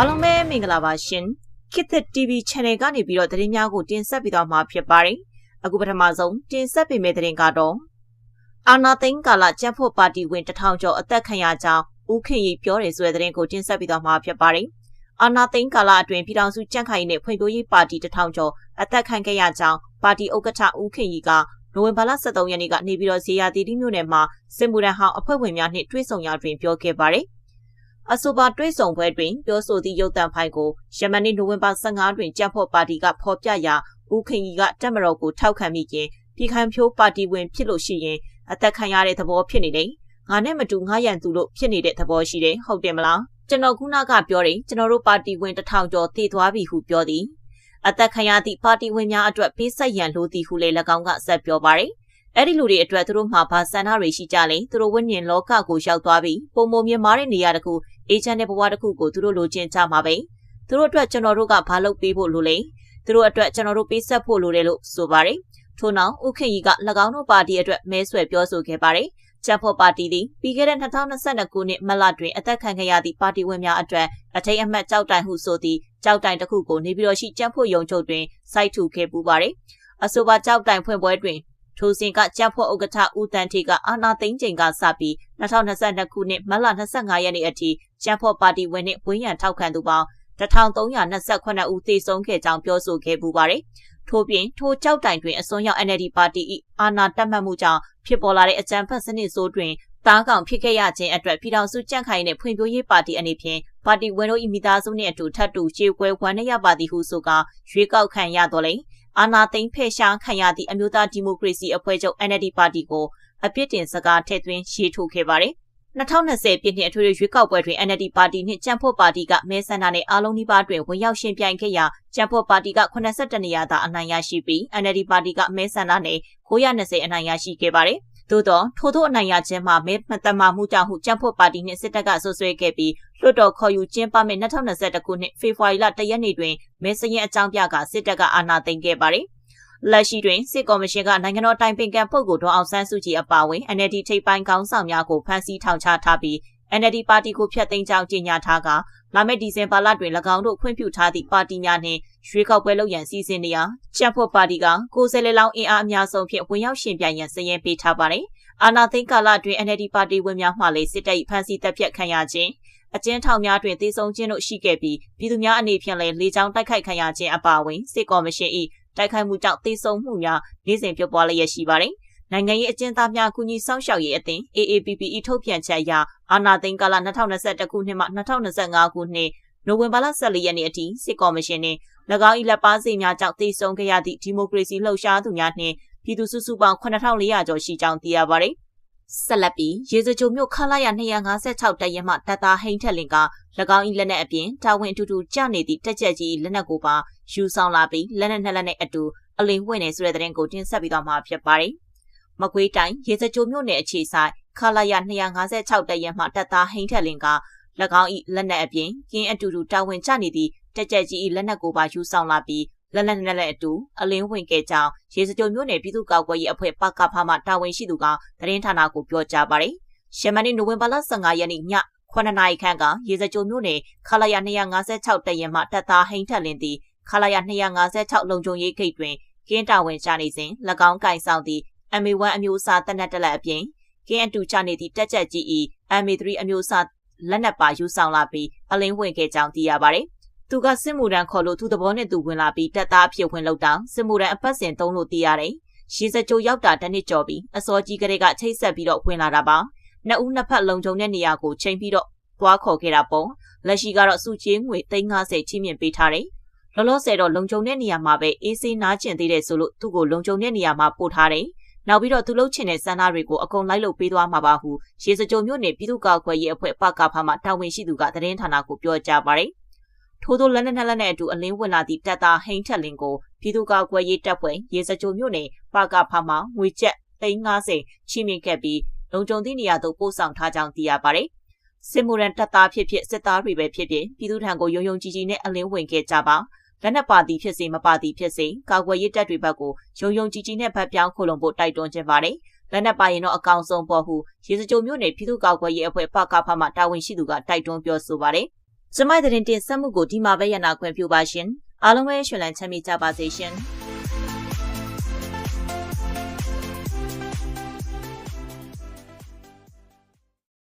အားလုံးပဲမင်္ဂလာပါရှင်ခေတ်သစ် TV Channel ကနေပြီးတော့သတင်းများကိုတင်ဆက်ပေးသွားမှာဖြစ်ပါတယ်အခုပထမဆုံးတင်ဆက်ပေးမယ့်သတင်းကတော့အာနာသိန်းကာလကျန်းဖို့ပါတီဝင်တထောင်ကျော်အသက်ခံရကြောင်းဦးခင်ရီပြောတယ်ဆိုတဲ့သတင်းကိုတင်ဆက်ပေးသွားမှာဖြစ်ပါတယ်အာနာသိန်းကာလအတွင်းပြည်ထောင်စုကြံ့ခိုင်ရေးနဲ့ဖွံ့ဖြိုးရေးပါတီတထောင်ကျော်အသက်ခံခဲ့ရကြောင်းပါတီဥက္ကဋ္ဌဦးခင်ရီကနိုဝင်ဘာလ23ရက်နေ့ကနေပြီးတော့ဇေယျတီတီမြို့နယ်မှာစစ်မှုထမ်းဟောင်းအဖွဲ့ဝင်များနှင့်တွေ့ဆုံရာတွင်ပြောခဲ့ပါတယ် အဆိုပါတွေ့ဆုံပွဲတွင်ပြောဆိုသည့်ရုပ်သံဖိုင်ကိုယမန်နေ့နိုဝင်ဘာ15တွင်ကြက်ဖို့ပါတီကဖော်ပြရာဦးခင်ကြီးကတက်မတော်ကိုထောက်ခံမိခြင်းပြည်ခိုင်ဖြိုးပါတီဝင်ဖြစ်လို့ရှိရင်အသက်ခံရတဲ့သဘောဖြစ်နေတယ်။ငါနဲ့မတူငါရန်သူလို့ဖြစ်နေတဲ့သဘောရှိတယ်ဟုတ်တယ်မလား။ကျွန်တော်ခုနကပြောတယ်ကျွန်တော်တို့ပါတီဝင်တထောင်ကျော်တည်သွားပြီဟုပြောသည်။အသက်ခံရသည့်ပါတီဝင်များအတွက်ပေးဆက်ရန်လိုသည်ဟုလည်း၎င်းကဆက်ပြောပါတယ်။ အဲ့ဒီလူတွေအတွက်သူတို့မှာဘာစန္ဒတွေရှိကြလဲသူတို့ဝိညာဉ်လောကကိုရောက်သွားပြီးပုံမမြင်မာတဲ့နေရာတခုအေဂျင့်တဲ့ဘဝတစ်ခုကိုသူတို့လိုချင်ကြမှာပဲသူတို့အတွက်ကျွန်တော်တို့ကဘာလုပ်ပေးဖို့လိုလဲသူတို့အတွက်ကျွန်တော်တို့ပေးဆက်ဖို့လိုတယ်လို့ဆိုပါတယ်ထို့နောက်ဥခင်ကြီးက၎င်းတို့ပါတီအတွက်မဲဆွယ်ပြောဆိုခဲ့ပါတယ်ချက်ဖို့ပါတီသည်ပြီးခဲ့တဲ့2022ခုနှစ်မလတွင်အသက်ခံခဲ့ရသည့်ပါတီဝင်များအတွက်အထိတ်အမှတ်ကြောက်တိုင်ဟုဆိုသည့်ကြောက်တိုင်တစ်ခုကိုနေပြည်တော်ရှိကျန်းဖို့ရုံချုပ်တွင်စိုက်ထူခဲ့ပူပါတယ်အဆိုပါကြောက်တိုင်ဖွင့်ပွဲတွင် ထိုစဉ်ကကြက်ဖို့ဥက္ကဋ္ဌဦးတန်းထေကအာဏာသိမ်းချိန်ကစပြီး2022ခုနှစ်မတ်လ25ရက်နေ့အထိကြက်ဖို့ပါတီဝင်နှင့်ဝင်းရံထောက်ခံသူပေါင်း1328ဦးသေဆုံးခဲ့ကြောင်းပြောဆိုခဲ့ပူပါတယ်။ထို့ပြင်ထိုကြောက်တိုင်တွင်အစွန်းရောက် NLD ပါတီ၏အာဏာတက်မှတ်မှုကြောင့်ဖြစ်ပေါ်လာတဲ့အကြမ်းဖက်စနစ်ဆိုးတွင်တားကောင်ဖြစ်ခဲ့ရခြင်းအတွက်ပြည်ထောင်စုကြံ့ခိုင်တဲ့ဖွံ့ဖြိုးရေးပါတီအနေဖြင့်ပါတီဝင်တို့၏မိသားစုနှင့်အတူထပ်တူခြေကွဲဝမ်းနည်းရပါသည်ဟုဆိုကာရွေးကောက်ခံရတော်လဲ အာဏာသိမ်းဖယ်ရှားခံရသည့်အမျိုးသားဒီမိုကရေစီအဖွဲ့ချုပ် NLD ပါတီကိုအပြစ်တင်စကားထည့်သွင်းရေးထိုးခဲ့ပါတယ်။2020ပြည့်နှစ်အထွေထွေရွေးကောက်ပွဲတွင် NLD ပါတီနှင့်ကြံ့ဖို့ပါတီကမဲဆန္ဒနယ်အားလုံးဒီပါတွင်ဝင်ရောက်ရှင်ပြိုင်ခဲ့ရာကြံ့ဖို့ပါတီက82နေရာသာအနိုင်ရရှိပြီး NLD ပါတီကမဲဆန္ဒနယ်920အနိုင်ရရှိခဲ့ပါတယ်။ သို့တော့ထို့သောအနိုင်ရခြင်းမှာမဲမတမာမှုကြောင့်ဟုကြံ့ဖို့ပါတီနှင့်စစ်တပ်ကဆွဆွဲခဲ့ပြီးလွှတ်တော်ခေါ်ယူကျင်းပမယ့်2021ခုနှစ်ဖေဖော်ဝါရီလ1ရက်နေ့တွင်မဲစရင်အကြောင်းပြကစစ်တပ်ကအာဏာသိမ်းခဲ့ပါတယ်။လက်ရှိတွင်စစ်ကော်မရှင်ကနိုင်ငံတော်တိုင်ပင်ခံပုဂ္ဂိုလ်ဒေါအောင်ဆန်းစုကြည်အပါအဝင် NLD ထိပ်ပိုင်းခေါင်းဆောင်များကိုဖမ်းဆီးထောင်ချထားပြီး NLD ပါတီကိုဖျက်သိမ်းကြောင်းကြေညာထားက လာမယ့်ဒီဇင်ဘာလတွင်၎င်းတို့ခွင့်ပြုထားသည့်ပါတီများနှင့်ရွေးကောက်ပွဲလုပ်ရန်စီစဉ်နေရာချက်ဖို့ပါတီကကိုယ်စားလှယ်လောင်းအင်အားအများဆုံးဖြင့်ဝင်ရောက်ရှင်ပြိုင်ရန်စည်ရင်ပေးထားပါတယ်။အာဏာသိမ်းကာလအတွင်း NLD ပါတီဝင်များမှလည်းစစ်တပ်၏ဖမ်းဆီးတပ်ဖြတ်ခံရခြင်းအကျဉ်းထောင်များတွင်သေဆုံးခြင်းတို့ရှိခဲ့ပြီးပြည်သူများအနေဖြင့်လည်းလေကြောင်းတိုက်ခိုက်ခံရခြင်းအပါအဝင်စစ်ကော်မရှင်၏တိုက်ခိုက်မှုကြောင့်သေဆုံးမှုများနေ့စဉ်ဖြစ်ပွားလျက်ရှိပါတယ်။ နိုင်ငံရေးအကျဉ်းသားများကူညီဆောင်ရှောက်ရေးအသင်း AAPP ၏ထုတ်ပြန်ချက်အရအာဏာသိမ်းကာလ2021ခုနှစ်မှ2025ခုနှစ်နိုဝင်ဘာလ14ရက်နေ့အထိစစ်ကော်မရှင်နှင့်၎င်း၏လက်ပါစီများကြောင့်သေဆုံးခဲ့ရသည့်ဒီမိုကရေစီလှုပ်ရှားသူများနှင့်ပြည်သူစုစုပေါင်း9400ကျော်ရှိကြောင်းသိရပါသည်။ဆက်လက်ပြီးရေစကြိုမြို့ခလာရ256တပ်ရမှတပ်သားဟိန်းထက်လင်က၎င်း၏လက်နက်အပြင်တာဝန်အတူတူကျနေသည့်တက်ကြက်ကြီးလက်နက်ကိုပါယူဆောင်လာပြီးလက်နက်နှစ်လက်နဲ့အတူအလင်းဝင်နေဆိုတဲ့တဲ့ရင်ကိုတင်ဆက်ပြီးတော့မှာဖြစ်ပါတယ်။ မကွေးတိုင်းရေစကြိုမြို့နယ်အခြေဆိုင်ခလာရ256တပ်ရမှတပ်သားဟိန်းထက်လင်က၎င်း၏လက်နက်အပြင်ကင်းအတူတူတာဝန်ကျနေသည့်တက်ကြက်ကြီး၏လက်နက်ကိုပါယူဆောင်လာပြီးလက်လက်နဲ့လက်အတူအလင်းဝင်ခဲ့ကြောင်းရေစကြိုမြို့နယ်ပြည်သူ့ကောက်ွယ်ရေးအဖွဲ့ပကဖမှတာဝန်ရှိသူကသတင်းဌာနကိုပြောကြားပါတယ်။ရှမနီနိုဝင်ဘာလ15ရက်နေ့ည9နာရီခန့်ကရေစကြိုမြို့နယ်ခလာရ256တရင်မှတပ်သားဟိန်းထက်လင်းသည်ခလာရ256လုံခြုံရေးဂိတ်တွင်ကင်းတာဝန်ချနေစဉ်၎င်းကင်ဆောင်သည့် MA1 အမျိုးအစားတနက်တလက်အပြင်ကင်းအတူချနေသည့်တက်ချက်ကြီး E MA3 အမျိုးအစားလက်နက်ပါယူဆောင်လာပြီးအလင်းဝင်ခဲ့ကြောင်းသိရပါတယ်။သူကစစ်မှုထမ်းခေါ်လို့သူ့သဘောနဲ့သူဝင်လာပြီးတပ်သားအဖြစ်ဝင်လောက်တာစစ်မှုထမ်းအပတ်စဉ်သုံးလို့သိရတယ်။ရှင်းစကြိုရောက်တာတနစ်ကျော်ပြီးအစောကြီးကလေးကချိတ်ဆက်ပြီးတော့ဝင်လာတာပါ။နှစ်ဦးနှစ်ဖက်လုံခြုံတဲ့နေရာကိုချိန်ပြီးတော့သွားခေါ်ခဲ့တာပေါ့။လက်ရှိကတော့စုချင်းငွေ350ချိမြင့်ပေးထားတယ်။လောလောဆယ်တော့လုံခြုံတဲ့နေရာမှာပဲအေးဆေးနားကျင်သေးတယ်ဆိုလို့သူ့ကိုလုံခြုံတဲ့နေရာမှာပို့ထားတယ်။ နောက်ပြီးတော့သူလှုပ်ချင်တဲ့စန္ဒတွေကိုအကုန်လိုက်လုပ်ပေးသွားမှာပါဟုရေစကြုံမြို့နယ်ပြည်သူ့ကောက်ွယ်ရေးအဖွဲ့ပကဖမှတာဝန်ရှိသူကသတင်းဌာနကိုပြောကြားပါတယ်။ထို့သောလက်နက်နှလက်နဲ့အတူအလင်းဝင်လာသည့်တပ်သားဟိန်းထက်လင်းကိုပြည်သူ့ကောက်ွယ်ရေးတပ်ဖွဲ့ရေစကြုံမြို့နယ်ပကဖမှငွေကျပ်350ချီးမြှင့်ခဲ့ပြီးလုံခြုံသည့်နေရာသို့ပို့ဆောင်ထားကြောင်းသိရပါတယ်။စစ်မှုရန်တပ်သားဖြစ်ဖြစ်စစ်သားတွေပဲဖြစ်ဖြစ်ပြည်သူထံကိုယုံယုံကြည်ကြည်နဲ့အလင်းဝင်ခဲ့ကြပါ လက်နက်ပါသည်ဖြစ်စေမပါသည်ဖြစ်စေကာကွယ်ရေးတပ်တွေဘက်ကိုယုံယုံကြည်ကြည်နဲ့ဗတ်ပြောင်းခိုလုံဖို့တိုက်တွန်းခြင်းပါတယ်။လက်နက်ပါရင်တော့အကောင်ဆုံးပေါ်ဟုရေစကြိုမြို့နယ်ပြည်သူ့ကာကွယ်ရေးအဖွဲ့ပကဖမှတာဝန်ရှိသူကတိုက်တွန်းပြောဆိုပါတယ်။ကျမိုက်တဲ့တင်ဆက်မှုကိုဒီမှာပဲရနာခွင့်ပြုပါရှင်အားလုံးပဲရှင်လန်းချမ်းမြေ့ကြပါစေရှင်